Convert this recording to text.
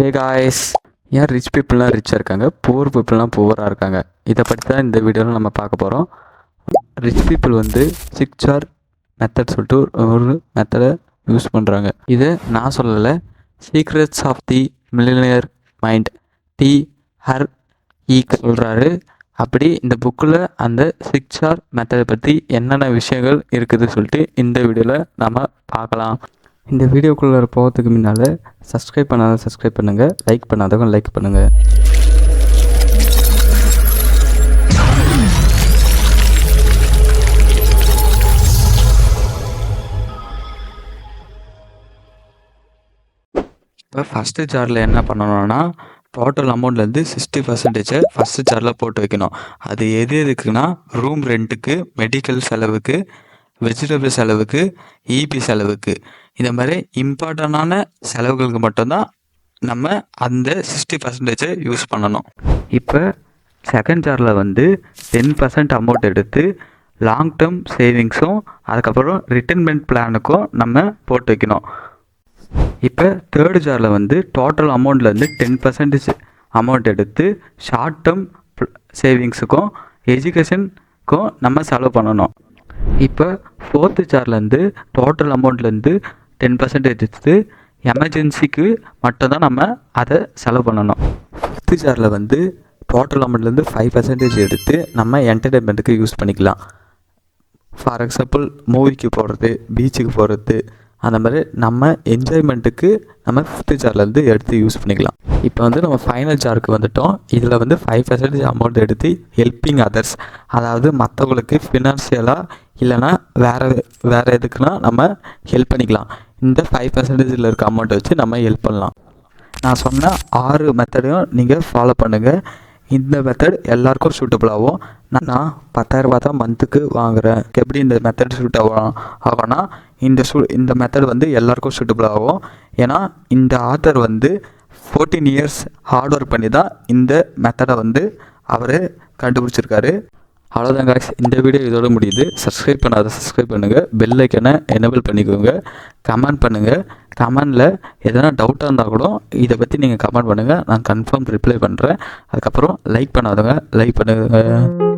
Hey guys ஏன் rich பீப்புளெலாம் ரிச்சாக இருக்காங்க? புவர் பீப்புளெலாம் புவராக இருக்காங்க. இதை பற்றி தான் இந்த வீடியோவில் நம்ம பார்க்க போகிறோம் ரிச் பீப்புள் வந்து சிக்ஸ் ஆர் மெத்தட் சொல்லிட்டு ஒரு மெத்தடை யூஸ் பண்ணுறாங்க இதை நான் சொல்லலை. Secrets of the millionaire mind T Harv Eker சொல்கிறாரு அப்படி இந்த புக்கில் அந்த சிக்ஸ் ஆர் மெத்தடை பற்றி என்னென்ன விஷயங்கள் இருக்குது சொல்லிட்டு இந்த வீடியோவில் நம்ம பார்க்கலாம். இந்த வீடியோக்குள்ளே போகிறதுக்கு முன்னால் சப்ஸ்கிரைப் பண்ணாத சப்ஸ்கிரைப் பண்ணுங்கள் லைக் பண்ணாதவங்க லைக் பண்ணுங்கள் இப்போ ஃபஸ்ட்டு ஜாரில் என்ன பண்ணணும்னா டோட்டல் அமௌண்ட்லேருந்து சிக்ஸ்டி பர்சன்டேஜை ஃபஸ்ட்டு ஜாரில் போட்டு வைக்கணும். அது எது எதுக்குன்னா ரூம் ரெண்ட்டுக்கு மெடிக்கல் செலவுக்கு வெஜிடபிள் செலவுக்கு இபி செலவுக்கு. இந்த மாதிரி இம்பார்ட்டண்டான செலவுகளுக்கு மட்டும்தான் நம்ம அந்த சிக்ஸ்டி பர்சன்டேஜை யூஸ் பண்ணணும். இப்போ செகண்ட் ஜாரில் வந்து டென் பர்சன்ட் அமௌண்ட் எடுத்து லாங் டேர்ம் சேவிங்ஸும் அதுக்கப்புறம் ரிட்டர்ன்மெண்ட் பிளானுக்கும் நம்ம போட்டு வைக்கணும். இப்போ தேர்டு ஜாரில் வந்து டோட்டல் அமௌண்ட்லேருந்து டென் பர்சன்டேஜ் அமௌண்ட் எடுத்து ஷார்ட் டேர்ம் சேவிங்ஸுக்கும் எஜுகேஷனுக்கும் நம்ம செலவு பண்ணணும். இப்போ ஃபோர்த்து சார்லேருந்து டோட்டல் அமௌண்ட்லேருந்து டென் பர்சன்டேஜ் எடுத்து எமர்ஜென்சிக்கு மட்டும்தான் நம்ம அதை செலவு பண்ணணும். ஃபிஃப்த்து சார்ல வந்து டோட்டல் அமௌண்ட்லேருந்து ஃபைவ் பர்சன்டேஜ் எடுத்து நம்ம என்டர்டெயின்மெண்ட்டுக்கு யூஸ் பண்ணிக்கலாம். ஃபார் எக்ஸாம்பிள் மூவிக்கு போகிறது பீச்சுக்கு போகிறது அந்த மாதிரி நம்ம என்ஜாய்மெண்ட்டுக்கு நம்ம ஃபிஃப்த்து ஜார்லேருந்து எடுத்து யூஸ் பண்ணிக்கலாம். இப்போ வந்து நம்ம ஃபைனல் ஜாருக்கு வந்துட்டோம். இதில் வந்து ஃபைவ் பர்சன்டேஜ் அமௌண்ட் எடுத்து ஹெல்ப்பிங் அதர்ஸ் அதாவது மற்றவங்களுக்கு ஃபினான்ஷியலாக இல்லைன்னா வேறு வேறு எதுக்குன்னா நம்ம ஹெல்ப் பண்ணிக்கலாம். இந்த ஃபைவ் பர்சன்டேஜில் இருக்க அமௌண்ட்டை வச்சு நம்ம ஹெல்ப் பண்ணலாம். நான் சொன்ன ஆறு மெத்தடையும் நீங்கள் ஃபாலோ பண்ணுங்கள் இந்த மெத்தட் எல்லாருக்கும் சூட்டபிள் ஆகும். நான் நான் பத்தாயிரரூபா தான் மந்த்துக்கு வாங்குகிறேன் எப்படி இந்த மெத்தட் சூட் ஆகும் ஆகும்னா இந்த சூ இந்த மெத்தட் வந்து எல்லாருக்கும் சூட்டபிள் ஆகும். ஏன்னா இந்த ஆத்தர் வந்து ஃபோர்டீன் இயர்ஸ் ஹார்ட் ஒர்க் பண்ணி தான் இந்த மெத்தடை வந்து அவர் கண்டுபிடிச்சிருக்காரு. அவ்வளோதான் காய்ஸ் இந்த வீடியோ இதோட முடியுது. சப்ஸ்கிரைப் பண்ணாத சப்ஸ்கிரைப் பண்ணுங்கள் பெல் ஐக்கனை எனேபிள் பண்ணிக்கோங்க. கமெண்ட் பண்ணுங்கள் கமெண்டில் எதனா டவுட்டாக இருந்தால் கூட இதை பற்றி நீங்கள் கமெண்ட் பண்ணுங்கள் நான் கன்ஃபார்ம் ரிப்ளை பண்ணுறேன் அதுக்கப்புறம் லைக் பண்ணாதவங்க லைக் பண்ணுங்கள்